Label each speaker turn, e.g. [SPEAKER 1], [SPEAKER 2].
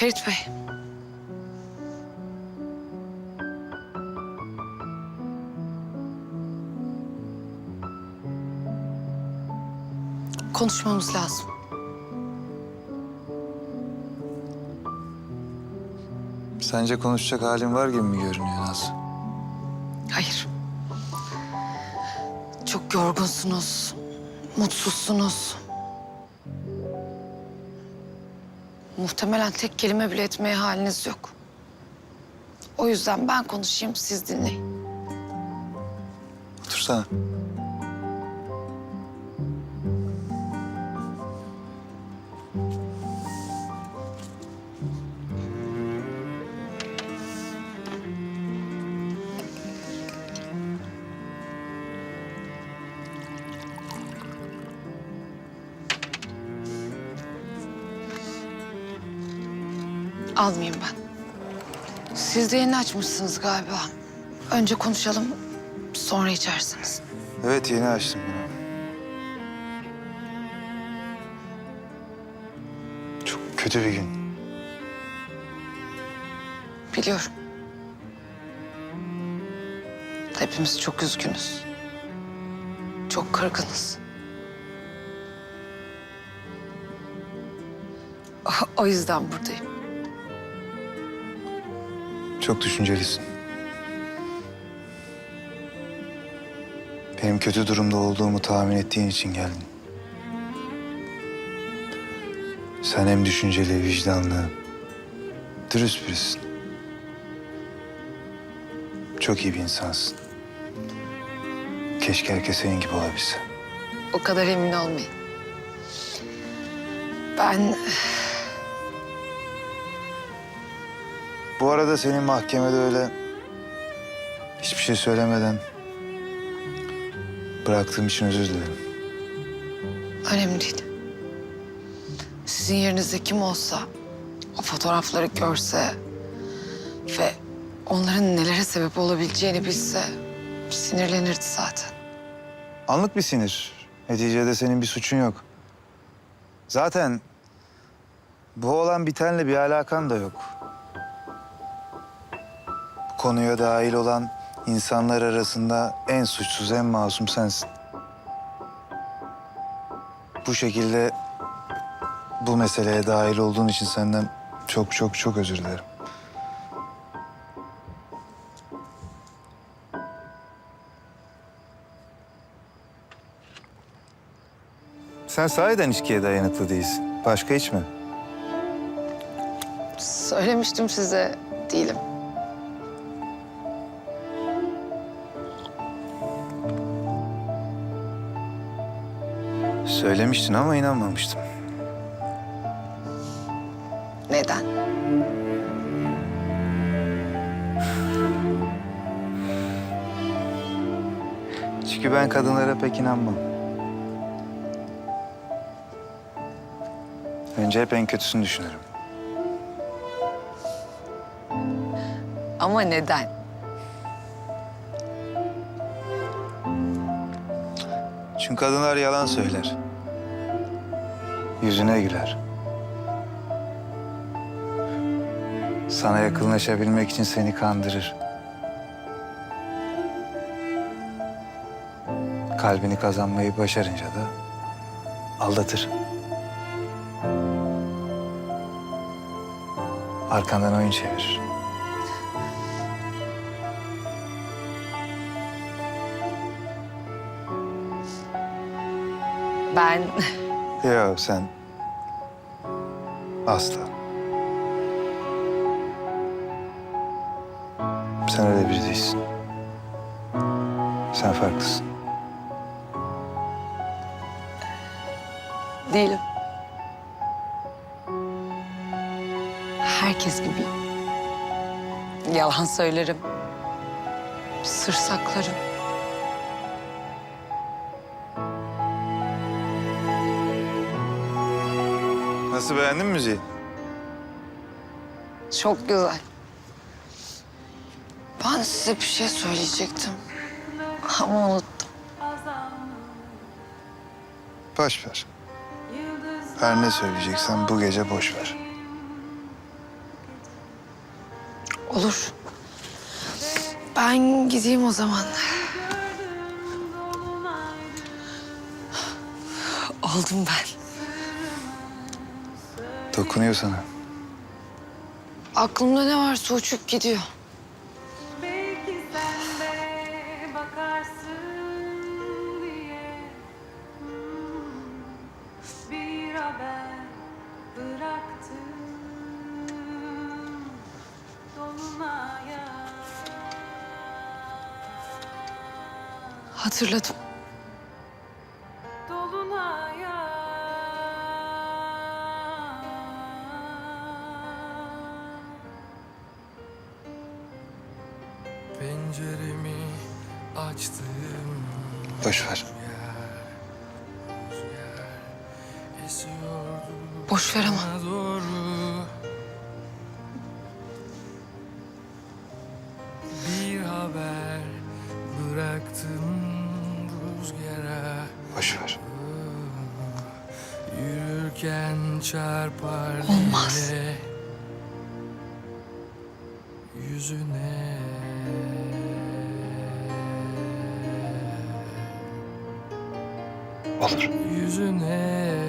[SPEAKER 1] Ferit Bey. Konuşmamız lazım.
[SPEAKER 2] Sence konuşacak halin var gibi mi görünüyor Naz?
[SPEAKER 1] Hayır. Çok yorgunsunuz. Mutsuzsunuz. Muhtemelen tek kelime bile etmeye haliniz yok. O yüzden ben konuşayım, siz dinleyin.
[SPEAKER 2] Otursana.
[SPEAKER 1] Almayayım ben. Siz de yeni açmışsınız galiba. Önce konuşalım, sonra içersiniz.
[SPEAKER 2] Evet yeni açtım bunu. Çok kötü bir gün.
[SPEAKER 1] Biliyorum. Hepimiz çok üzgünüz. Çok kırgınız. O, o yüzden buradayım.
[SPEAKER 2] Çok düşüncelisin. Benim kötü durumda olduğumu tahmin ettiğin için geldin. Sen hem düşünceli, vicdanlı, dürüst birisin. Çok iyi bir insansın. Keşke herkes senin gibi olabilse.
[SPEAKER 1] O kadar emin olmayın. Ben
[SPEAKER 2] Bu arada senin mahkemede öyle hiçbir şey söylemeden bıraktığım için özür dilerim.
[SPEAKER 1] önemli değil. Sizin yerinizde kim olsa o fotoğrafları görse ve onların nelere sebep olabileceğini bilse sinirlenirdi zaten.
[SPEAKER 2] Anlık bir sinir. Neticede senin bir suçun yok. Zaten bu olan bitenle bir alakan da yok. Konuya dahil olan insanlar arasında en suçsuz, en masum sensin. Bu şekilde bu meseleye dahil olduğun için senden çok çok çok özür dilerim. Sen sahiden içkiye dayanıklı değilsin. Başka hiç mi?
[SPEAKER 1] Söylemiştim size değilim.
[SPEAKER 2] Söylemiştin ama inanmamıştım.
[SPEAKER 1] Neden?
[SPEAKER 2] Çünkü ben kadınlara pek inanmam. Önce hep en kötüsünü düşünürüm.
[SPEAKER 1] Ama neden?
[SPEAKER 2] Çünkü kadınlar yalan söyler. Yüzüne güler. Sana yakınlaşabilmek için seni kandırır. Kalbini kazanmayı başarınca da aldatır. Arkandan oyun çevirir.
[SPEAKER 1] Ben
[SPEAKER 2] Yok sen asla. Sen öyle biri değilsin. Sen farklısın.
[SPEAKER 1] değilim. Herkes gibi yalan söylerim. Sır saklarım.
[SPEAKER 2] Nasıl beğendin mi müziği?
[SPEAKER 1] Çok güzel. Ben size bir şey söyleyecektim. Ama unuttum.
[SPEAKER 2] Boş ver. Her ne söyleyeceksen bu gece boş ver.
[SPEAKER 1] Olur. Ben gideyim o zaman. Aldım ben.
[SPEAKER 2] Dokunuyor sana.
[SPEAKER 1] Aklımda ne varsa uçup gidiyor.
[SPEAKER 3] Belki
[SPEAKER 4] Penceremi açtım
[SPEAKER 2] Boş ver.
[SPEAKER 1] Boş ver ama.
[SPEAKER 4] bana doğru Bir haber bıraktım rüzgara
[SPEAKER 2] Boş ver.
[SPEAKER 4] Yürürken çarpar
[SPEAKER 1] Olmaz.
[SPEAKER 4] Yüzüne
[SPEAKER 2] Olur.
[SPEAKER 4] Yüzüne